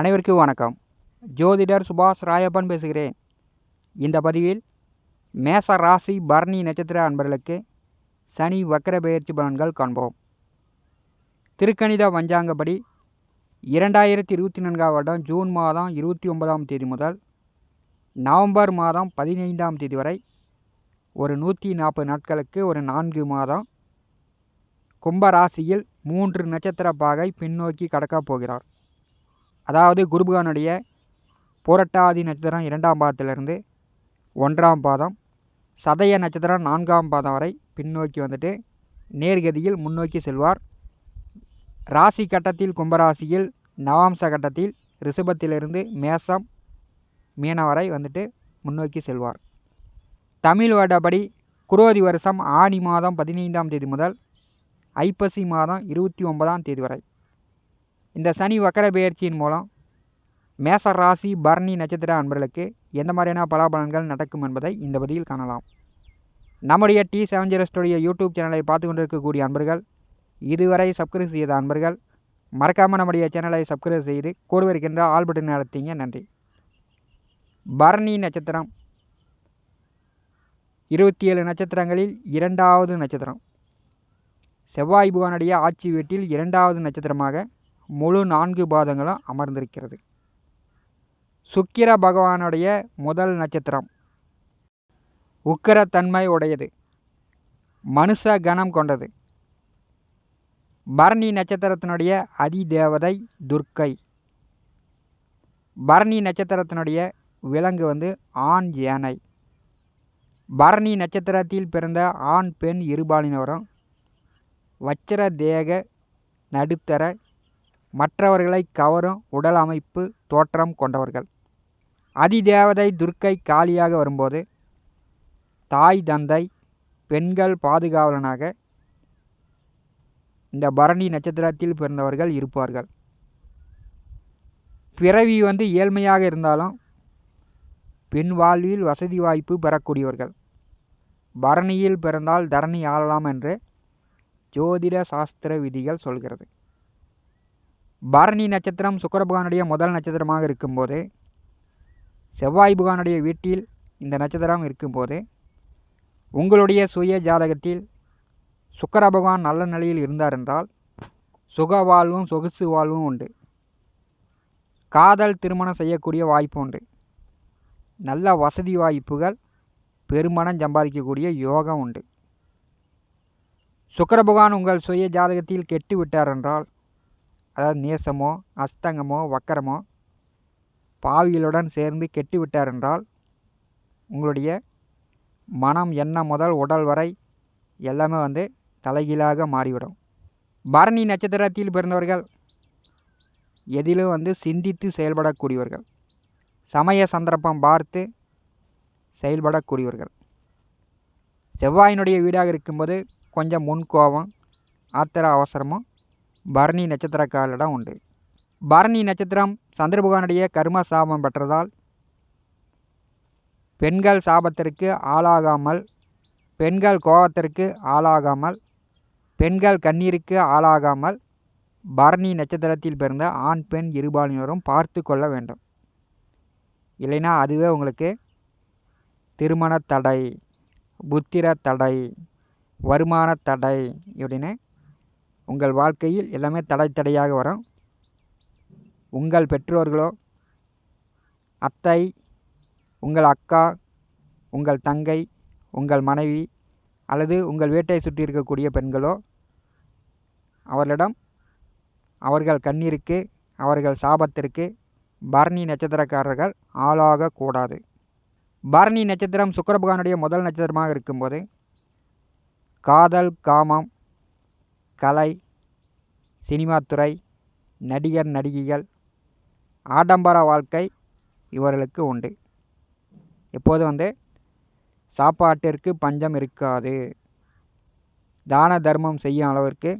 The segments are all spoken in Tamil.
அனைவருக்கும் வணக்கம். ஜோதிடர் சுபாஷ் ராயப்பன் பேசுகிறேன். இந்த பதிவில் மேச ராசி பரணி நட்சத்திர அன்பர்களுக்கு சனி வக்கர பெயர்ச்சி பலன்கள் காண்போம். திருக்கணித வஞ்சாங்கப்படி இரண்டாயிரத்தி இருபத்தி நான்காம் வருடம் ஜூன் மாதம் இருபத்தி ஒன்பதாம் தேதி முதல் நவம்பர் மாதம் பதினைந்தாம் தேதி வரை ஒரு நூற்றி நாற்பது நாட்களுக்கு ஒரு நான்கு மாதம் கும்ப ராசியில் மூன்று நட்சத்திர பாகை பின்னோக்கி கடக்கப் போகிறார். அதாவது குருபகானுடைய புரட்டாதி நட்சத்திரம் இரண்டாம் பாதத்திலிருந்து ஒன்றாம் பாதம் சதய நட்சத்திரம் நான்காம் பாதம் வரை பின்னோக்கி வந்துட்டு நேர்கதியில் முன்னோக்கி செல்வார். ராசி கட்டத்தில் கும்பராசியில் நவாம்ச கட்டத்தில் ரிஷபத்திலிருந்து மேசம் மீன வரை வந்துட்டு முன்னோக்கி செல்வார். தமிழ் வருடப்படி குரோதி வருஷம் ஆணி மாதம் பதினைந்தாம் தேதி முதல் ஐப்பசி மாதம் இருபத்தி ஒன்பதாம் தேதி வரை. இந்த சனி வக்கர பெயர்ச்சியின் மூலம் மேச ராசி பரணி நட்சத்திர அன்பர்களுக்கு எந்த மாதிரியான பலாபலன்கள் நடக்கும் என்பதை இந்த பதிவில் காணலாம். நம்முடைய T seven zero studio YouTube சேனலை பார்த்து கொண்டிருக்கக்கூடிய அன்பர்கள் இதுவரை சப்ஸ்கிரைப் செய்த அன்பர்கள் மறக்காமல் நம்முடைய சேனலை சப்ஸ்கிரைப் செய்து கூட இருக்கின்ற ஆல் பட்டன் நன்றி. பரணி நட்சத்திரம் இருபத்தி ஏழு நட்சத்திரங்களில் இரண்டாவது நட்சத்திரம். செவ்வாய் புகானுடைய ஆட்சி வீட்டில் இரண்டாவது நட்சத்திரமாக முழு நான்கு பாதங்களும் அமர்ந்திருக்கிறது. சுக்கிர பகவானுடைய முதல் நட்சத்திரம். உக்கரத்தன்மை உடையது. மனுஷ கணம் கொண்டது. பரணி நட்சத்திரத்தினுடைய அதிதேவதை துர்க்கை. பரணி நட்சத்திரத்தினுடைய விலங்கு வந்து ஆண் யானை. பரணி நட்சத்திரத்தில் பிறந்த ஆண் பெண் இருபாலினரும் வச்சிர தேக நடுத்தர மற்றவர்களை கவரும் உடல் அமைப்பு தோற்றம் கொண்டவர்கள். அதிதேவதை துர்க்கை காலியாக வரும்போது தாய் தந்தை பெண்கள் பாதுகாவலனாக இந்த பரணி நட்சத்திரத்தில் பிறந்தவர்கள் இருப்பார்கள். பிறவி வந்து ஏழ்மையாக இருந்தாலும் பெண் வாழ்வில் வசதி வாய்ப்பு பெறக்கூடியவர்கள். பரணியில் பிறந்தால் தரணி ஆளலாம் என்று ஜோதிட சாஸ்திர விதிகள் சொல்கிறது. பரணி நட்சத்திரம் சுக்கரபகானுடைய முதல் நட்சத்திரமாக இருக்கும்போது செவ்வாய் புகானுடைய வீட்டில் இந்த நட்சத்திரம் இருக்கும்போது உங்களுடைய சுய ஜாதகத்தில் சுக்கர பகவான் நல்ல நிலையில் இருந்தார் என்றால் சுக வாழ்வும் சொகுசு வாழ்வும் உண்டு. காதல் திருமணம் செய்யக்கூடிய வாய்ப்பு உண்டு. நல்ல வசதி வாய்ப்புகள் பெருமணம் சம்பாதிக்கக்கூடிய யோகம் உண்டு. சுக்கர பகவான் உங்கள் சுய ஜாதகத்தில் கெட்டு விட்டார் என்றால் அதாவது நேசமோ அஸ்தங்கமோ வக்கரமோ பாவிகளுடன் சேர்ந்து கெட்டு விட்டார் என்றால் உங்களுடைய மனம் எண்ணம் முதல் உடல் வரை எல்லாமே வந்து தலைகீழாக மாறிவிடும். பரணி நட்சத்திரத்தில் பிறந்தவர்கள் எதிலும் வந்து சிந்தித்து செயல்படக்கூடியவர்கள். சமய சந்தர்ப்பம் பார்த்து செயல்படக்கூடியவர்கள். செவ்வாயினுடைய வீடாக இருக்கும்போது கொஞ்சம் முன் கோபம் ஆத்திர அவசரமும் பரணி நட்சத்திரக்காரரிடம் உண்டு. பரணி நட்சத்திரம் சந்திரபகவானுடைய கர்ம சாபம் பெற்றதால் பெண்கள் சாபத்திற்கு ஆளாகாமல் பெண்கள் கோபத்திற்கு ஆளாகாமல் பெண்கள் கண்ணீருக்கு ஆளாகாமல் பரணி நட்சத்திரத்தில் பிறந்த ஆண் பெண் இருபாலினரும் பார்த்து கொள்ள வேண்டும். இல்லைன்னா அதுவே உங்களுக்கு திருமண தடை புத்திர தடை வருமான தடை இப்படின்னு உங்கள் வாழ்க்கையில் எல்லாமே தடை தடையாக வரும். உங்கள் பெற்றோர்களோ அத்தை உங்கள் அக்கா உங்கள் தங்கை உங்கள் மனைவி அல்லது உங்கள் வீட்டை சுற்றி இருக்கக்கூடிய பெண்களோ அவர்களிடம் அவர்கள் கண்ணீருக்கு அவர்கள் சாபத்திற்கு பரணி நட்சத்திரக்காரர்கள் ஆளாகக்கூடாது பரணி நட்சத்திரம் சுக்கரபகானுடைய முதல் நட்சத்திரமாக இருக்கும்போது காதல் காமம் கலை சினிமாத்துறை நடிகர் நடிகைகள் ஆடம்பர வாழ்க்கை இவர்களுக்கு உண்டு. எப்போதும் வந்து சாப்பாட்டிற்கு பஞ்சம் இருக்காது. தான தர்மம் செய்யும் அளவிற்கு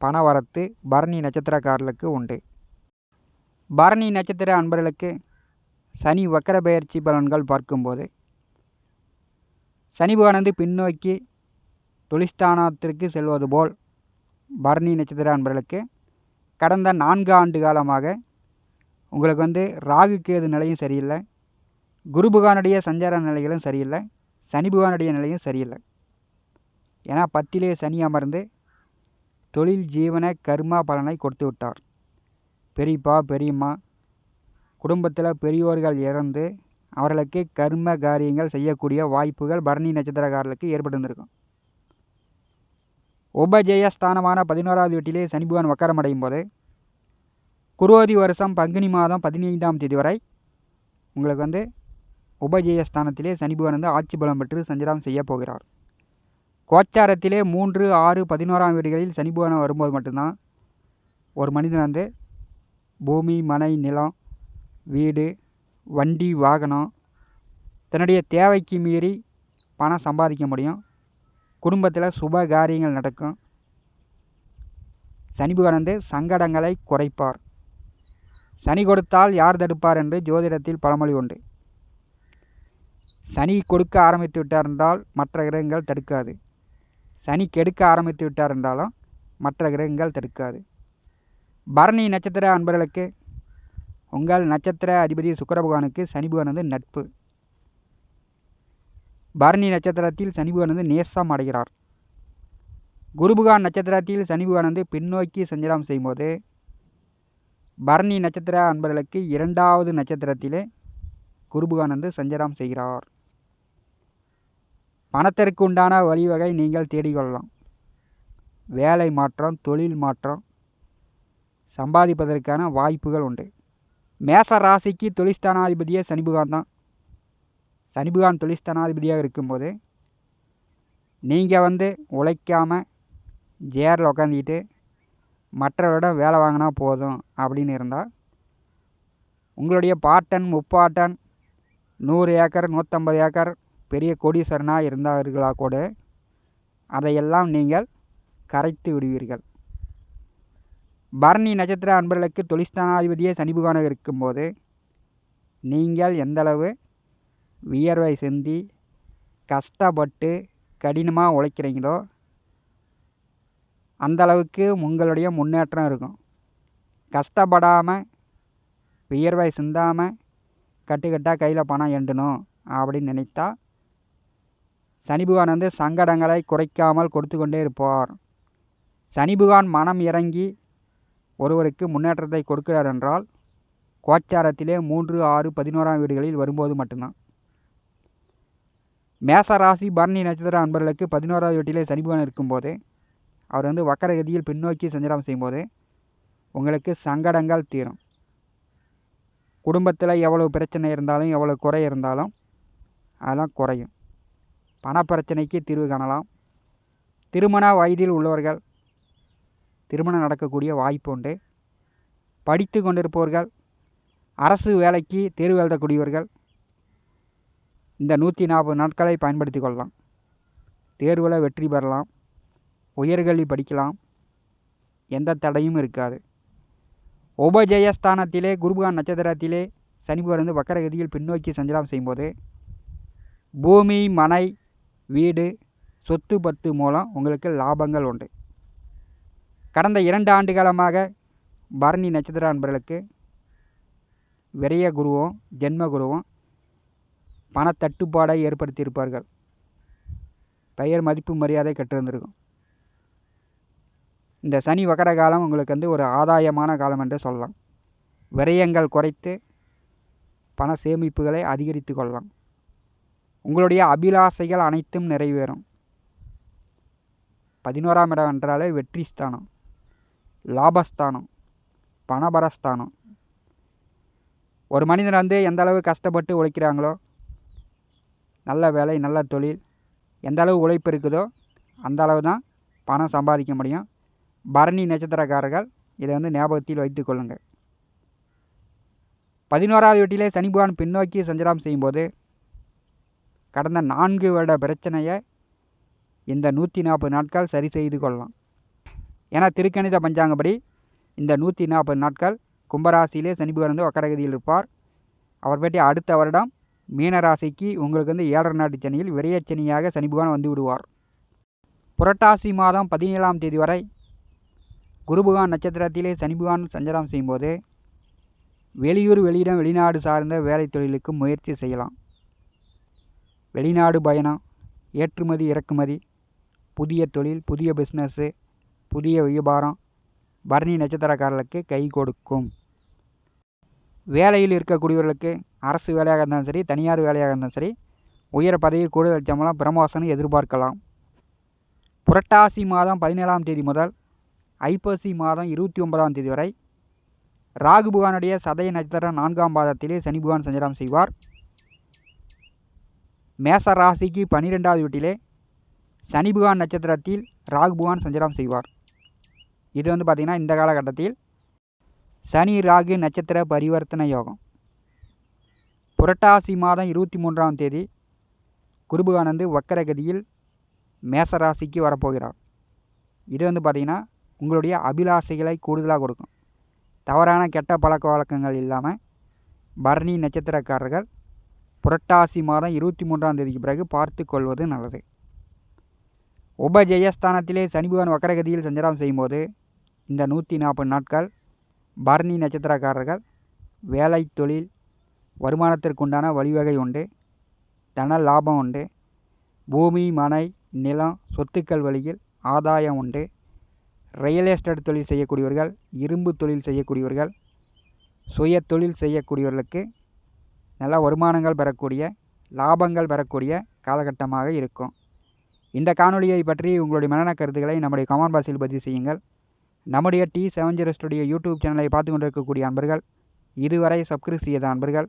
பண வரத்து பரணி நட்சத்திரக்காரர்களுக்கு உண்டு. பரணி நட்சத்திர அன்பர்களுக்கு சனி வக்கர பெயர்ச்சி பலன்கள் பார்க்கும்போது சனி பகவானது பின்னோக்கி தொழிஸ்தானத்திற்கு செல்வது போல் பரணி நட்சத்திர அன்பர்களுக்கு கடந்த நான்கு ஆண்டு காலமாக உங்களுக்கு வந்து ராகு கேது நிலையும் சரியில்லை. குரு புகானுடைய சஞ்சார நிலைகளும் சரியில்லை. சனி புகானுடைய நிலையும் சரியில்லை. ஏன்னா பத்திலே சனி அமர்ந்து தொழில் ஜீவன கர்மா பலனை கொடுத்து விட்டார். பெரியப்பா பெரியம்மா குடும்பத்தில் பெரியோர்கள் இறந்து அவர்களுக்கு கர்ம காரியங்கள் செய்யக்கூடிய வாய்ப்புகள் பரணி நட்சத்திரக்காரர்களுக்கு ஏற்பட்டிருந்திருக்கும். உபஜெயஸ்தானமான பதினோராவது வீட்டிலே சனி பகவான் வக்கரமடையும் போது குருவதி வருஷம் பங்குனி மாதம் பதினைந்தாம் தேதி வரை உங்களுக்கு வந்து உபஜெயஸ்தானத்திலே சனி பகவான் வந்து ஆட்சி பலம் பெற்று சஞ்சாரம் செய்ய போகிறார். கோச்சாரத்திலே மூன்று ஆறு பதினோராம் வீடுகளில் சனி பகவான் வரும்போது மட்டும்தான் ஒரு மனிதன் வந்து பூமி மனை நிலம் வீடு வண்டி வாகனம் தன்னுடைய தேவைக்கு மீறி பணம் சம்பாதிக்க முடியும். குடும்பத்தில் சுப காரியங்கள் நடக்கும். சனி பகவான் சங்கடங்களை குறைப்பார். சனி கொடுத்தால் யார் தடுப்பார் என்று ஜோதிடத்தில் பழமொழி உண்டு. சனி கொடுக்க ஆரம்பித்து விட்டார் என்றால் மற்ற கிரகங்கள் தடுக்காது. சனி கெடுக்க ஆரம்பித்து விட்டார் என்றாலும் மற்ற கிரகங்கள் தடுக்காது. பரணி நட்சத்திர அன்பர்களுக்கு உங்கள் நட்சத்திர அதிபதி சுக்கர பகவானுக்கு சனி பகவான் வந்து நட்பு. பரணி நட்சத்திரத்தில் சனி பகவான் வந்து நேசம் அடைகிறார். குருபுகான் நட்சத்திரத்தில் சனி பகவான் வந்து பின்னோக்கி சஞ்சாரம் செய்யும்போது பரணி நட்சத்திர அன்பர்களுக்கு இரண்டாவது நட்சத்திரத்திலே குருபுகானந்து வந்து சஞ்சாரம் செய்கிறார். பணத்திற்கு உண்டான வழிவகை நீங்கள் தேடிக்கொள்ளலாம். வேலை மாற்றம் தொழில் மாற்றம் சம்பாதிப்பதற்கான வாய்ப்புகள் உண்டு. மேச ராசிக்கு தொழிஸ்தானாதிபதியே சனி தான். சனி பகவான் இருக்கும்போது நீங்கள் வந்து உழைக்காமல் ஜேரில் உக்காந்துக்கிட்டு மற்றவரிடம் வேலை வாங்கினா போதும் அப்படின்னு இருந்தால் உங்களுடைய பாட்டன் முப்பாட்டன் நூறு ஏக்கர் நூற்றம்பது ஏக்கர் பெரிய கோடீஸ்வரனாக இருந்தார்களாக கூட அதையெல்லாம் நீங்கள் கரைத்து விடுவீர்கள். பரணி நட்சத்திர அன்பர்களுக்கு தொழிஸ்தானாதிபதியே சனிபகானாக இருக்கும்போது நீங்கள் எந்தளவு வியர்வை சிந்தி கஷ்டப்பட்டு கடினமாக உழைக்கிறீங்களோ அந்தளவுக்கு உங்களுடைய முன்னேற்றம் இருக்கும். கஷ்டப்படாமல் வியர்வை சிந்தாமல் கட்டுக்கட்டாக கையில் பணம் எண்டணும் அப்படின்னு நினைத்தா சனி பகவான் வந்து சங்கடங்களை குறைக்காமல் கொடுத்து கொண்டே இருப்பார். சனி பகவான் மனம் இறங்கி ஒருவருக்கு முன்னேற்றத்தை கொடுக்கிறார் என்றால் கோச்சாரத்திலே மூன்று ஆறு பதினோராம் வீடுகளில் வரும்போது மட்டும்தான். மேச ராசி பரணி நட்சத்திர அன்பர்களுக்கு பதினோராவது வீட்டிலே சனி இருக்கும்போது அவர் வந்து வக்கரகதியில் பின்னோக்கி சஞ்சாரம் செய்யும்போது உங்களுக்கு சங்கடங்கள் தீரும். குடும்பத்தில் எவ்வளவு பிரச்சனை இருந்தாலும் எவ்வளோ குறை இருந்தாலும் அதெல்லாம் குறையும். பணப்பிரச்சனைக்கு தீர்வு காணலாம். திருமண வயதில் உள்ளவர்கள் திருமணம் நடக்கக்கூடிய வாய்ப்பு உண்டு. படித்து கொண்டிருப்பவர்கள் அரசு வேலைக்கு தேர்வு எழுதக்கூடியவர்கள் இந்த நூற்றி நாற்பது நாட்களை பயன்படுத்தி கொள்ளலாம். தேர்வில் வெற்றி பெறலாம். உயர்கல்வி படிக்கலாம். எந்த தடையும் இருக்காது. உபஜயஸ்தானத்திலே குருபகான் நட்சத்திரத்திலே சனிபகர் வந்து வக்கரகதியில் பின்னோக்கி சஞ்சாரம் செய்யும்போது பூமி மனை வீடு சொத்து பத்து மூலம் உங்களுக்கு லாபங்கள் உண்டு. கடந்த இரண்டு ஆண்டு காலமாக பரணி நட்சத்திர அன்பர்களுக்கு விரைய குருவும் ஜென்ம குருவும் பணத்தட்டுப்பாடை ஏற்படுத்தியிருப்பார்கள். பெயர் மதிப்பு மரியாதை கற்றிருந்திருக்கும். இந்த சனி வக்கர காலம் உங்களுக்கு வந்து ஒரு ஆதாயமான காலம் என்று சொல்லலாம். விரயங்கள் குறைத்து பண சேமிப்புகளை அதிகரித்து கொள்ளலாம். உங்களுடைய அபிலாசைகள் அனைத்தும் நிறைவேறும். பதினோராம் இடம் என்றாலே வெற்றி ஸ்தானம் லாபஸ்தானம் பணபரஸ்தானம். ஒரு மனிதன் வந்து எந்த அளவு கஷ்டப்பட்டு உழைக்கிறாங்களோ நல்ல வேலை நல்ல தொழில் எந்த அளவு உழைப்பு இருக்குதோ அந்த அளவு தான் பணம் சம்பாதிக்க முடியும். பரணி நட்சத்திரக்காரர்கள் இதை வந்து ஞாபகத்தில் வைத்து கொள்ளுங்கள். பதினோராவது வீட்டிலே சனி பகவான் பின்னோக்கி சஞ்சாரம் செய்யும்போது கடந்த நான்கு வருட பிரச்சனையை இந்த நூற்றி நாற்பது நாட்கள் சரி செய்து கொள்ளலாம். ஏன்னா திருக்கணித பஞ்சாங்கப்படி இந்த நூற்றி நாற்பது நாட்கள் கும்பராசியிலே சனி பகவான் வந்து வக்கரகதியில் இருப்பார். அவர் பற்றி அடுத்த வருடம் மீனராசிக்கு உங்களுக்கு வந்து ஏழரை நாட்டு சனியில் விரையச்சனியாக சனி பகவான் வந்து விடுவார். புரட்டாசி மாதம் பதினேழாம் தேதி வரை குருபகான் நட்சத்திரத்திலே சனி பகவான் சஞ்சாரம் செய்யும்போது வெளியூர் வெளியிடம் வெளிநாடு சார்ந்த வேலை தொழிலுக்கு முயற்சி செய்யலாம். வெளிநாடு பயணம் ஏற்றுமதி இறக்குமதி புதிய தொழில் புதிய பிஸ்னஸ்ஸு புதிய வியாபாரம் பரணி நட்சத்திரக்காரர்களுக்கு கை கொடுக்கும். வேலையில் இருக்கக்கூடியவர்களுக்கு அரசு வேலையாக இருந்தாலும் சரி தனியார் வேலையாக இருந்தாலும் சரி உயர் பதவி கூடுதல் சம்பளம் பிரமோசனம் எதிர்பார்க்கலாம். புரட்டாசி மாதம் பதினேழாம் தேதி முதல் ஐப்பசி மாதம் இருபத்தி ஒன்பதாம் தேதி வரை ராகு புகானுடைய சதய நட்சத்திரம் நான்காம் பாதத்திலே சனி புகான் சஞ்சாரம் செய்வார். மேச ராசிக்கு பன்னிரெண்டாவது வீட்டிலே சனி புகான் நட்சத்திரத்தில் ராகு புகான் சஞ்சாரம் செய்வார். இது வந்து பார்த்திங்கன்னா இந்த காலகட்டத்தில் சனி ராகு நட்சத்திர பரிவர்த்தனை யோகம். புரட்டாசி மாதம் இருபத்தி மூன்றாம் தேதி குருபுகானந்து வக்கரகதியில் மேசராசிக்கு வரப்போகிறார். இது வந்து பார்த்திங்கன்னா உங்களுடைய அபிலாசைகளை கூடுதலாக கொடுக்கும். தவறான கெட்ட பழக்க வழக்கங்கள் இல்லாமல் பரணி நட்சத்திரக்காரர்கள் புரட்டாசி மாதம் இருபத்தி மூன்றாம் தேதிக்கு பிறகு பார்த்து கொள்வது நல்லது. உபஜெயஸ்தானத்திலே சனி வக்கரகதியில் சஞ்சாரம் செய்யும்போது இந்த நூற்றி நாற்பது நாட்கள் பரணி நட்சத்திரக்காரர்கள் வேலை தொழில் வருமானத்திற்குண்டான வழிவகை உண்டு. தன லாபம் உண்டு. பூமி மனை நிலம் சொத்துக்கள் வழியில் ஆதாயம் உண்டு. ரியல் எஸ்டேட் தொழில் செய்யக்கூடியவர்கள் இரும்பு தொழில் செய்யக்கூடியவர்கள் சுய தொழில் செய்யக்கூடியவர்களுக்கு நல்ல வருமானங்கள் பெறக்கூடிய லாபங்கள் பெறக்கூடிய காலகட்டமாக இருக்கும். இந்த காணொலியை பற்றி உங்களுடைய மனநக் கருத்துக்களை நம்முடைய கமெண்ட் பாக்ஸில் பதிவு செய்யுங்கள். நம்முடைய T seven zero studio YouTube சேனலை பார்த்து கொண்டிருக்கக்கூடிய அன்பர்கள் இதுவரை சப்ஸ்கிரைப் செய்த அன்பர்கள்